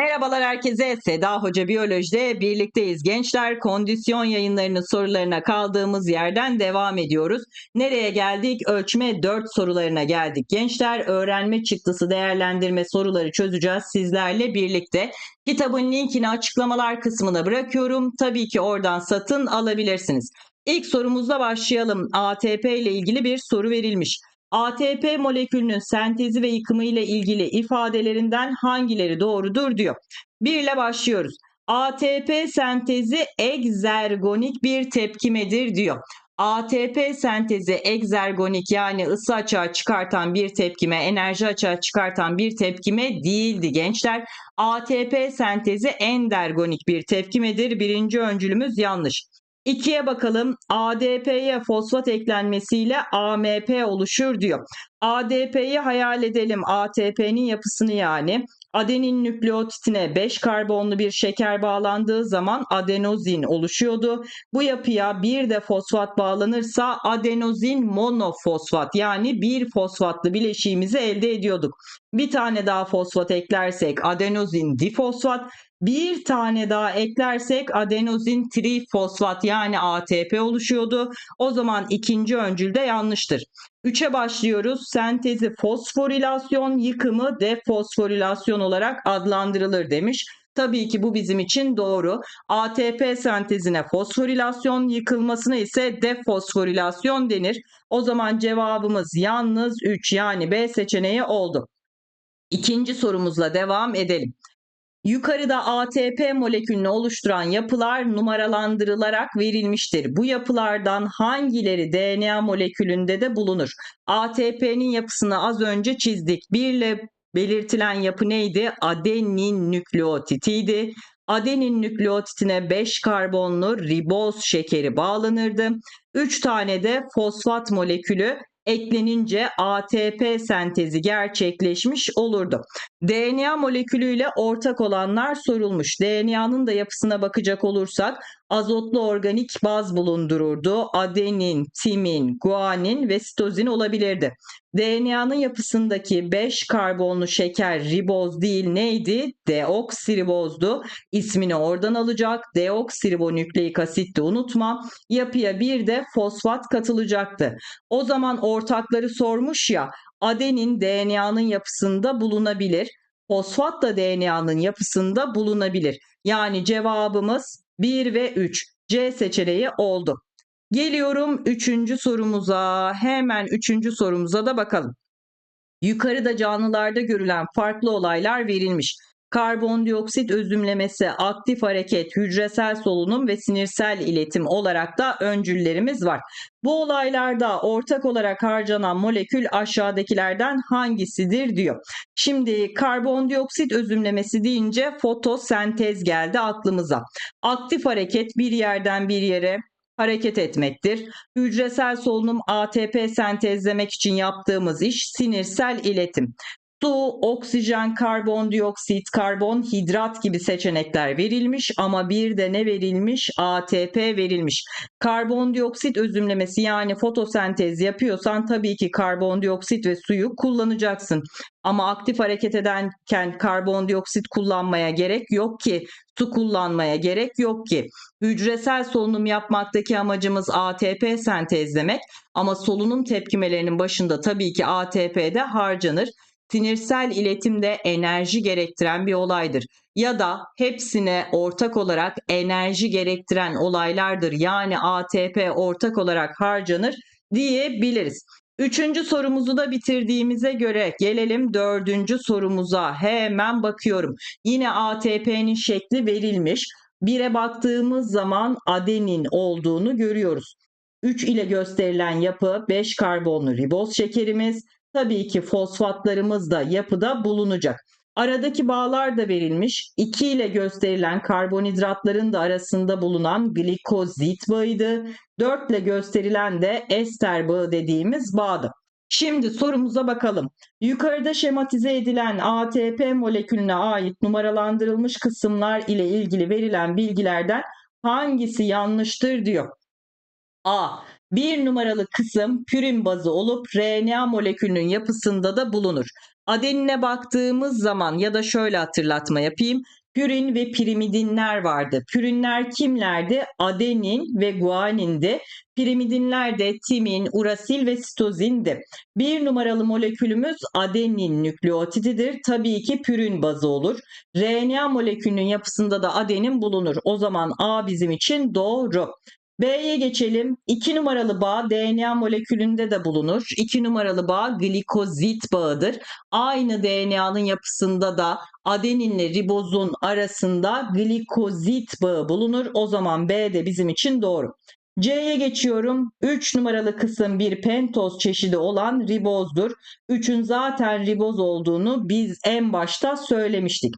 Merhabalar herkese. Seda Hoca Biyoloji'de birlikteyiz. Gençler kondisyon yayınlarının sorularına kaldığımız yerden devam ediyoruz. Nereye geldik? Ölçme 4 sorularına geldik. Gençler öğrenme çıktısı değerlendirme soruları çözeceğiz sizlerle birlikte. Kitabın linkini açıklamalar kısmına bırakıyorum. Tabii ki oradan satın alabilirsiniz. İlk sorumuzla başlayalım. ATP ile ilgili bir soru verilmiş. ATP molekülünün sentezi ve yıkımı ile ilgili ifadelerinden hangileri doğrudur diyor. Bir ile başlıyoruz. ATP sentezi egzergonik bir tepkimedir diyor. ATP sentezi egzergonik yani ısı açığa çıkartan bir tepkime, enerji açığa çıkartan bir tepkime değildi gençler. ATP sentezi endergonik bir tepkimedir. Birinci öncülümüz yanlış. 2'ye bakalım. ADP'ye fosfat eklenmesiyle AMP oluşur diyor. ADP'yi hayal edelim. ATP'nin yapısını yani. Adenin nükleotitine 5 karbonlu bir şeker bağlandığı zaman adenozin oluşuyordu. Bu yapıya bir de fosfat bağlanırsa adenozin monofosfat yani bir fosfatlı bileşiğimizi elde ediyorduk. Bir tane daha fosfat eklersek adenozin difosfat, bir tane daha eklersek adenozin trifosfat yani ATP oluşuyordu. O zaman ikinci öncül de yanlıştır. 3'e başlıyoruz. Sentezi fosforilasyon, yıkımı defosforilasyon olarak adlandırılır demiş. Tabii ki bu bizim için doğru. ATP sentezine fosforilasyon, yıkılmasına ise defosforilasyon denir. O zaman cevabımız yalnız 3 yani B seçeneği oldu. İkinci sorumuzla devam edelim. Yukarıda ATP molekülünü oluşturan yapılar numaralandırılarak verilmiştir. Bu yapılardan hangileri DNA molekülünde de bulunur? ATP'nin yapısını az önce çizdik. Bir ile belirtilen yapı neydi? Adenin nükleotitiydi. Adenin nükleotitine 5 karbonlu riboz şekeri bağlanırdı. 3 tane de fosfat molekülü eklenince ATP sentezi gerçekleşmiş olurdu. DNA molekülüyle ortak olanlar sorulmuş. DNA'nın da yapısına bakacak olursak azotlu organik baz bulundururdu. Adenin, timin, guanin ve sitozin olabilirdi. DNA'nın yapısındaki 5 karbonlu şeker riboz değil neydi? Deoksiribozdu. İsmini oradan alacak. Deoksiribonükleik asitti unutma. Yapıya bir de fosfat katılacaktı. O zaman ortakları sormuş ya adenin DNA'nın yapısında bulunabilir. Fosfat da DNA'nın yapısında bulunabilir. Yani cevabımız 1 ve 3. C seçeneği oldu. Geliyorum 3. sorumuza. Hemen 3. sorumuza da bakalım. Yukarıda canlılarda görülen farklı olaylar verilmiş karbondioksit özümlemesi, aktif hareket, hücresel solunum ve sinirsel iletim olarak da öncüllerimiz var. Bu olaylarda ortak olarak harcanan molekül aşağıdakilerden hangisidir diyor. Şimdi karbondioksit özümlemesi deyince fotosentez geldi aklımıza. Aktif hareket bir yerden bir yere hareket etmektir. Hücresel solunum ATP sentezlemek için yaptığımız iş sinirsel iletim su, oksijen, karbondioksit, karbonhidrat gibi seçenekler verilmiş ama bir de ne verilmiş? ATP verilmiş. Karbondioksit özümlemesi yani fotosentez yapıyorsan tabii ki karbondioksit ve suyu kullanacaksın. Ama aktif hareket edenken karbondioksit kullanmaya gerek yok ki, su kullanmaya gerek yok ki. Hücresel solunum yapmaktaki amacımız ATP sentezlemek ama solunum tepkimelerinin başında tabii ki ATP de harcanır sinirsel iletimde enerji gerektiren bir olaydır. Ya da hepsine ortak olarak enerji gerektiren olaylardır. Yani ATP ortak olarak harcanır diyebiliriz. Üçüncü sorumuzu da bitirdiğimize göre gelelim dördüncü sorumuza. Hemen bakıyorum. Yine ATP'nin şekli verilmiş. Bire baktığımız zaman adenin olduğunu görüyoruz. 3 ile gösterilen yapı 5 karbonlu riboz şekerimiz, Tabii ki fosfatlarımız da yapıda bulunacak. Aradaki bağlar da verilmiş. 2 ile gösterilen karbonhidratların da arasında bulunan glikozit bağıydı. 4 ile gösterilen de ester bağı dediğimiz bağdı. Şimdi sorumuza bakalım. Yukarıda şematize edilen ATP molekülüne ait numaralandırılmış kısımlar ile ilgili verilen bilgilerden hangisi yanlıştır diyor. A. Bir numaralı kısım pürin bazı olup RNA molekülünün yapısında da bulunur. Adenine baktığımız zaman ya da şöyle hatırlatma yapayım. Pürin ve pirimidinler vardı. Pürinler kimlerdi? Adenin ve guanindi. Pirimidinler de timin, urasil ve sitozindi. Bir numaralı molekülümüz adenin nükleotididir. Tabii ki pürin bazı olur. RNA molekülünün yapısında da adenin bulunur. O zaman A bizim için doğru. B'ye geçelim. 2 numaralı bağ DNA molekülünde de bulunur. 2 numaralı bağ glikozit bağıdır. Aynı DNA'nın yapısında da adeninle ribozun arasında glikozit bağı bulunur. O zaman B de bizim için doğru. C'ye geçiyorum. 3 numaralı kısım bir pentoz çeşidi olan ribozdur. 3'ün zaten riboz olduğunu biz en başta söylemiştik.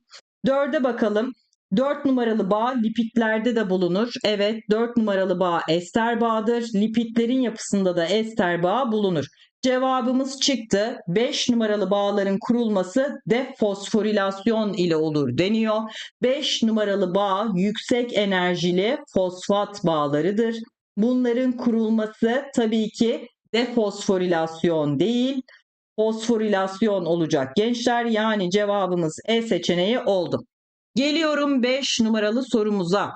4'e bakalım. 4 numaralı bağ lipidlerde de bulunur. Evet 4 numaralı bağ ester bağdır. Lipidlerin yapısında da ester bağ bulunur. Cevabımız çıktı. 5 numaralı bağların kurulması defosforilasyon ile olur deniyor. 5 numaralı bağ yüksek enerjili fosfat bağlarıdır. Bunların kurulması tabii ki defosforilasyon değil, fosforilasyon olacak gençler. Yani cevabımız E seçeneği oldu. Geliyorum 5 numaralı sorumuza.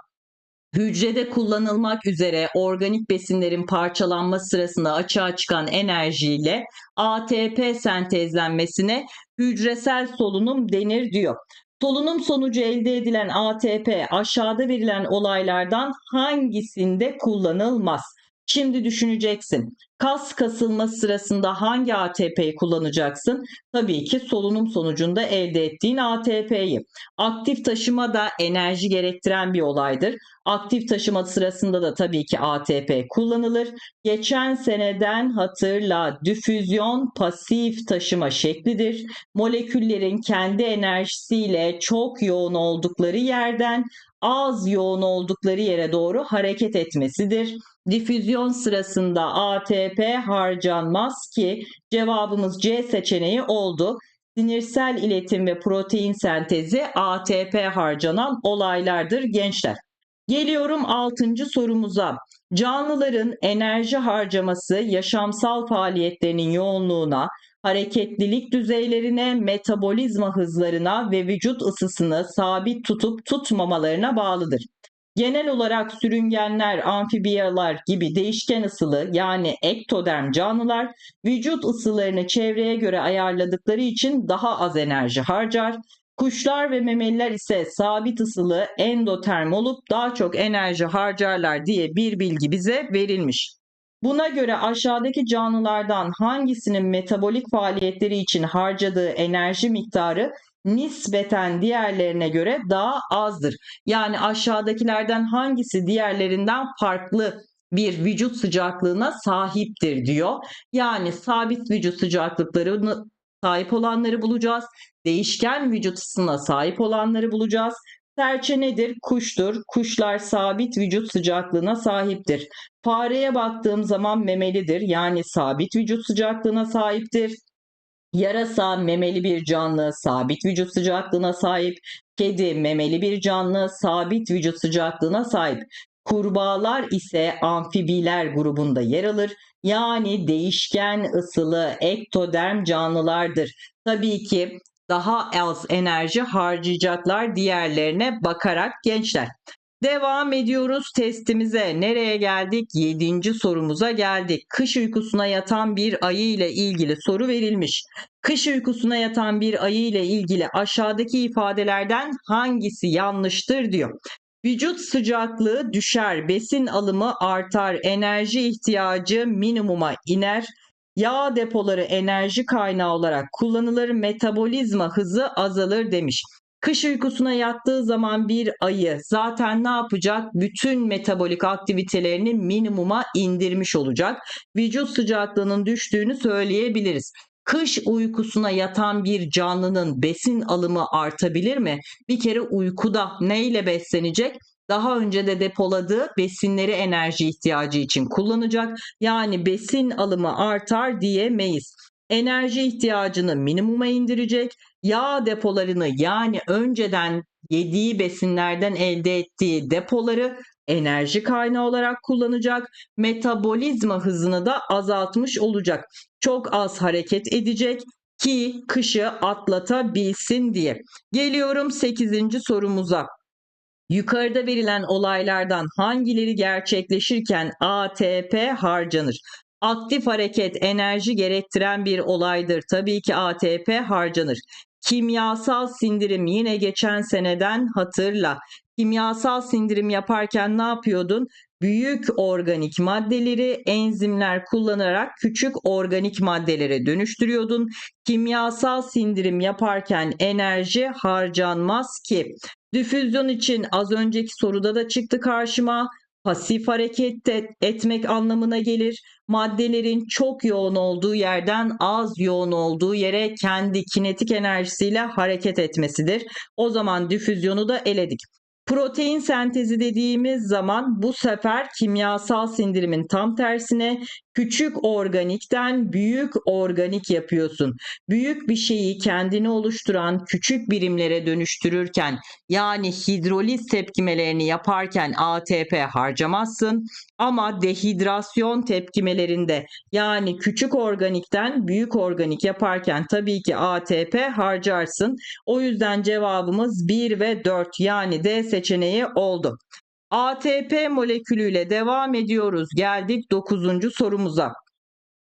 Hücrede kullanılmak üzere organik besinlerin parçalanma sırasında açığa çıkan enerjiyle ATP sentezlenmesine hücresel solunum denir diyor. Solunum sonucu elde edilen ATP aşağıda verilen olaylardan hangisinde kullanılmaz? Şimdi düşüneceksin. Kas kasılma sırasında hangi ATP'yi kullanacaksın? Tabii ki solunum sonucunda elde ettiğin ATP'yi. Aktif taşıma da enerji gerektiren bir olaydır. Aktif taşıma sırasında da tabii ki ATP kullanılır. Geçen seneden hatırla difüzyon pasif taşıma şeklidir. Moleküllerin kendi enerjisiyle çok yoğun oldukları yerden az yoğun oldukları yere doğru hareket etmesidir. Difüzyon sırasında ATP harcanmaz ki cevabımız C seçeneği oldu. Sinirsel iletim ve protein sentezi ATP harcanan olaylardır gençler. Geliyorum 6. sorumuza. Canlıların enerji harcaması yaşamsal faaliyetlerinin yoğunluğuna, hareketlilik düzeylerine, metabolizma hızlarına ve vücut ısısını sabit tutup tutmamalarına bağlıdır. Genel olarak sürüngenler, amfibiyalar gibi değişken ısılı yani ektoderm canlılar vücut ısılarını çevreye göre ayarladıkları için daha az enerji harcar. Kuşlar ve memeliler ise sabit ısılı endoterm olup daha çok enerji harcarlar diye bir bilgi bize verilmiş. Buna göre aşağıdaki canlılardan hangisinin metabolik faaliyetleri için harcadığı enerji miktarı nispeten diğerlerine göre daha azdır. Yani aşağıdakilerden hangisi diğerlerinden farklı bir vücut sıcaklığına sahiptir diyor. Yani sabit vücut sıcaklıklarını sahip olanları bulacağız. Değişken vücut ısısına sahip olanları bulacağız. Serçe nedir? Kuştur. Kuşlar sabit vücut sıcaklığına sahiptir. Fareye baktığım zaman memelidir. Yani sabit vücut sıcaklığına sahiptir. Yarasa memeli bir canlı, sabit vücut sıcaklığına sahip. Kedi memeli bir canlı, sabit vücut sıcaklığına sahip. Kurbağalar ise amfibiler grubunda yer alır. Yani değişken ısılı ektoderm canlılardır. Tabii ki daha az enerji harcayacaklar diğerlerine bakarak gençler. Devam ediyoruz testimize. Nereye geldik? 7. sorumuza geldik. Kış uykusuna yatan bir ayı ile ilgili soru verilmiş. Kış uykusuna yatan bir ayı ile ilgili aşağıdaki ifadelerden hangisi yanlıştır diyor. Vücut sıcaklığı düşer, besin alımı artar, enerji ihtiyacı minimuma iner, yağ depoları enerji kaynağı olarak kullanılır, metabolizma hızı azalır demiş. Kış uykusuna yattığı zaman bir ayı zaten ne yapacak? Bütün metabolik aktivitelerini minimuma indirmiş olacak. Vücut sıcaklığının düştüğünü söyleyebiliriz. Kış uykusuna yatan bir canlının besin alımı artabilir mi? Bir kere uykuda neyle beslenecek? Daha önce de depoladığı besinleri enerji ihtiyacı için kullanacak. Yani besin alımı artar diyemeyiz enerji ihtiyacını minimuma indirecek, yağ depolarını yani önceden yediği besinlerden elde ettiği depoları enerji kaynağı olarak kullanacak. Metabolizma hızını da azaltmış olacak. Çok az hareket edecek ki kışı atlatabilsin diye. Geliyorum 8. sorumuza. Yukarıda verilen olaylardan hangileri gerçekleşirken ATP harcanır? Aktif hareket enerji gerektiren bir olaydır. Tabii ki ATP harcanır. Kimyasal sindirim yine geçen seneden hatırla. Kimyasal sindirim yaparken ne yapıyordun? Büyük organik maddeleri enzimler kullanarak küçük organik maddelere dönüştürüyordun. Kimyasal sindirim yaparken enerji harcanmaz ki. Difüzyon için az önceki soruda da çıktı karşıma. Pasif hareket et- etmek anlamına gelir. Maddelerin çok yoğun olduğu yerden az yoğun olduğu yere kendi kinetik enerjisiyle hareket etmesidir. O zaman difüzyonu da eledik. Protein sentezi dediğimiz zaman bu sefer kimyasal sindirimin tam tersine küçük organikten büyük organik yapıyorsun. Büyük bir şeyi kendini oluşturan küçük birimlere dönüştürürken yani hidroliz tepkimelerini yaparken ATP harcamazsın ama dehidrasyon tepkimelerinde yani küçük organikten büyük organik yaparken tabii ki ATP harcarsın. O yüzden cevabımız 1 ve 4 yani D seçeneği oldu. ATP molekülüyle devam ediyoruz. Geldik 9. sorumuza.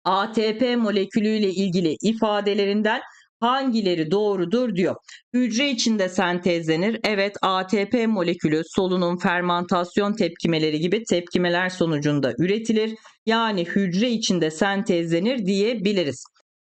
ATP molekülüyle ilgili ifadelerinden hangileri doğrudur diyor. Hücre içinde sentezlenir. Evet ATP molekülü solunum, fermantasyon tepkimeleri gibi tepkimeler sonucunda üretilir. Yani hücre içinde sentezlenir diyebiliriz.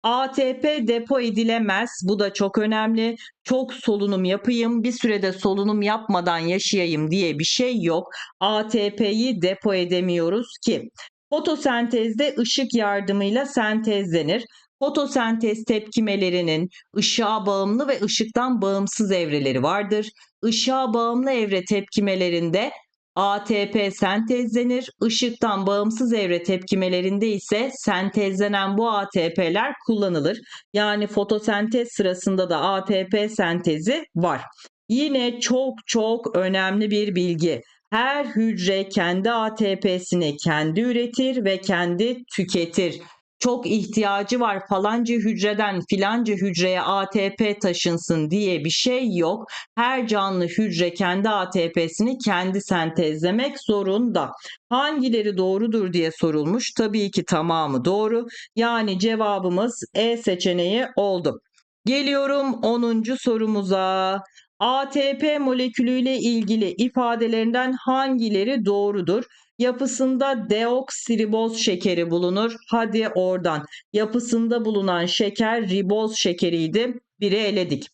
ATP depo edilemez. Bu da çok önemli. Çok solunum yapayım, bir sürede solunum yapmadan yaşayayım diye bir şey yok. ATP'yi depo edemiyoruz ki. Fotosentezde ışık yardımıyla sentezlenir. Fotosentez tepkimelerinin ışığa bağımlı ve ışıktan bağımsız evreleri vardır. Işığa bağımlı evre tepkimelerinde ATP sentezlenir. Işıktan bağımsız evre tepkimelerinde ise sentezlenen bu ATP'ler kullanılır. Yani fotosentez sırasında da ATP sentezi var. Yine çok çok önemli bir bilgi. Her hücre kendi ATP'sini kendi üretir ve kendi tüketir çok ihtiyacı var falanca hücreden filanca hücreye ATP taşınsın diye bir şey yok. Her canlı hücre kendi ATP'sini kendi sentezlemek zorunda. Hangileri doğrudur diye sorulmuş. Tabii ki tamamı doğru. Yani cevabımız E seçeneği oldu. Geliyorum 10. sorumuza. ATP molekülüyle ilgili ifadelerinden hangileri doğrudur? Yapısında deoksiriboz şekeri bulunur. Hadi oradan. Yapısında bulunan şeker riboz şekeriydi. Biri eledik.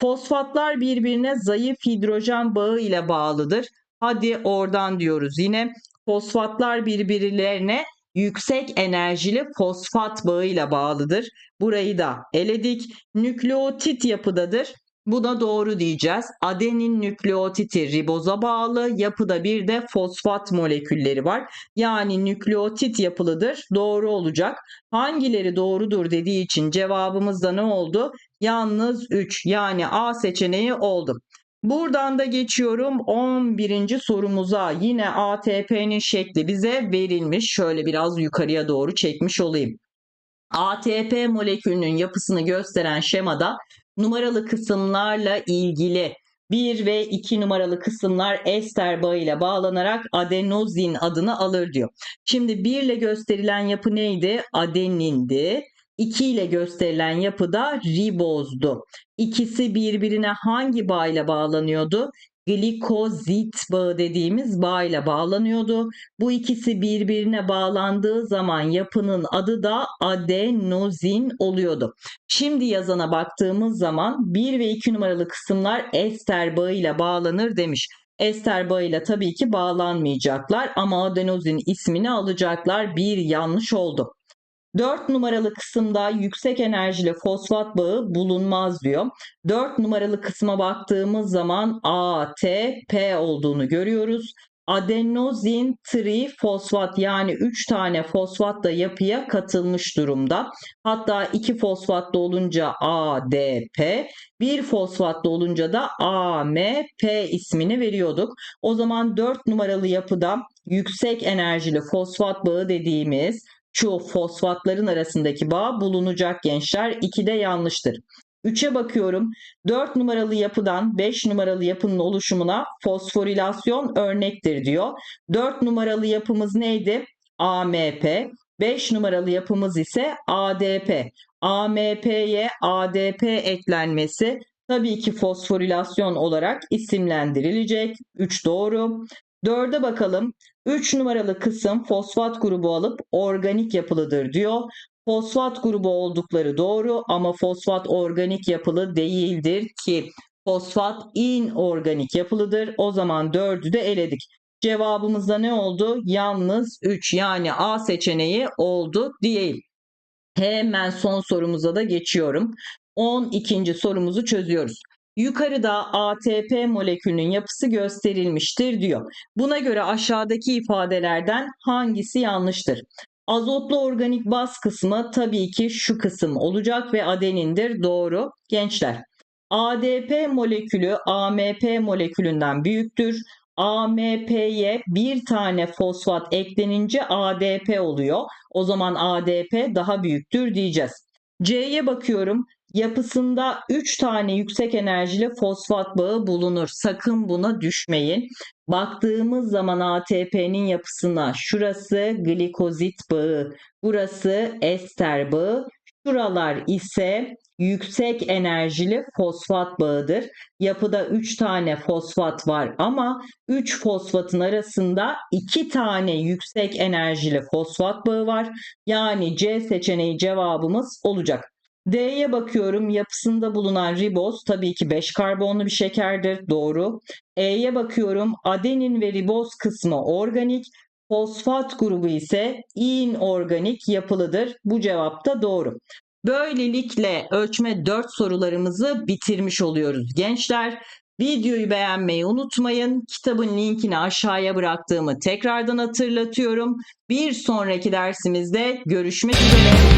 Fosfatlar birbirine zayıf hidrojen bağı ile bağlıdır. Hadi oradan diyoruz yine. Fosfatlar birbirlerine yüksek enerjili fosfat bağıyla bağlıdır. Burayı da eledik. Nükleotit yapıdadır. Buna doğru diyeceğiz. Adenin nükleotiti riboza bağlı. Yapıda bir de fosfat molekülleri var. Yani nükleotit yapılıdır. Doğru olacak. Hangileri doğrudur dediği için cevabımız da ne oldu? Yalnız 3 yani A seçeneği oldu. Buradan da geçiyorum 11. sorumuza. Yine ATP'nin şekli bize verilmiş. Şöyle biraz yukarıya doğru çekmiş olayım. ATP molekülünün yapısını gösteren şemada numaralı kısımlarla ilgili 1 ve 2 numaralı kısımlar ester bağıyla bağlanarak adenozin adını alır diyor. Şimdi 1 ile gösterilen yapı neydi? Adenindi. 2 ile gösterilen yapı da ribozdu. İkisi birbirine hangi bağıyla bağlanıyordu? Glikozit bağı dediğimiz bağıyla bağlanıyordu. Bu ikisi birbirine bağlandığı zaman yapının adı da adenozin oluyordu. Şimdi yazana baktığımız zaman 1 ve 2 numaralı kısımlar ester bağıyla bağlanır demiş. Ester bağıyla tabii ki bağlanmayacaklar ama adenozin ismini alacaklar. Bir yanlış oldu. 4 numaralı kısımda yüksek enerjili fosfat bağı bulunmaz diyor. 4 numaralı kısma baktığımız zaman ATP olduğunu görüyoruz. adenozin trifosfat yani 3 tane fosfat da yapıya katılmış durumda. Hatta 2 fosfatlı olunca ADP, 1 fosfatlı olunca da AMP ismini veriyorduk. O zaman 4 numaralı yapıda yüksek enerjili fosfat bağı dediğimiz şu fosfatların arasındaki bağ bulunacak gençler. 2 de yanlıştır. 3'e bakıyorum. 4 numaralı yapıdan 5 numaralı yapının oluşumuna fosforilasyon örnektir diyor. 4 numaralı yapımız neydi? AMP. 5 numaralı yapımız ise ADP. AMP'ye ADP eklenmesi tabii ki fosforilasyon olarak isimlendirilecek. 3 doğru. 4'e bakalım. 3 numaralı kısım fosfat grubu alıp organik yapılıdır diyor. Fosfat grubu oldukları doğru ama fosfat organik yapılı değildir ki fosfat inorganik yapılıdır. O zaman 4'ü de eledik. Cevabımızda ne oldu? Yalnız 3 yani A seçeneği oldu değil. Hemen son sorumuza da geçiyorum. 12. sorumuzu çözüyoruz. Yukarıda ATP molekülünün yapısı gösterilmiştir diyor. Buna göre aşağıdaki ifadelerden hangisi yanlıştır? Azotlu organik baz kısmı tabii ki şu kısım olacak ve adenindir. Doğru. Gençler. ADP molekülü AMP molekülünden büyüktür. AMP'ye bir tane fosfat eklenince ADP oluyor. O zaman ADP daha büyüktür diyeceğiz. C'ye bakıyorum. Yapısında 3 tane yüksek enerjili fosfat bağı bulunur. Sakın buna düşmeyin. Baktığımız zaman ATP'nin yapısına şurası glikozit bağı, burası ester bağı, şuralar ise yüksek enerjili fosfat bağıdır. Yapıda 3 tane fosfat var ama 3 fosfatın arasında 2 tane yüksek enerjili fosfat bağı var. Yani C seçeneği cevabımız olacak. D'ye bakıyorum. Yapısında bulunan riboz tabii ki 5 karbonlu bir şekerdir. Doğru. E'ye bakıyorum. Adenin ve riboz kısmı organik. Fosfat grubu ise inorganik yapılıdır. Bu cevap da doğru. Böylelikle ölçme 4 sorularımızı bitirmiş oluyoruz gençler. Videoyu beğenmeyi unutmayın. Kitabın linkini aşağıya bıraktığımı tekrardan hatırlatıyorum. Bir sonraki dersimizde görüşmek üzere.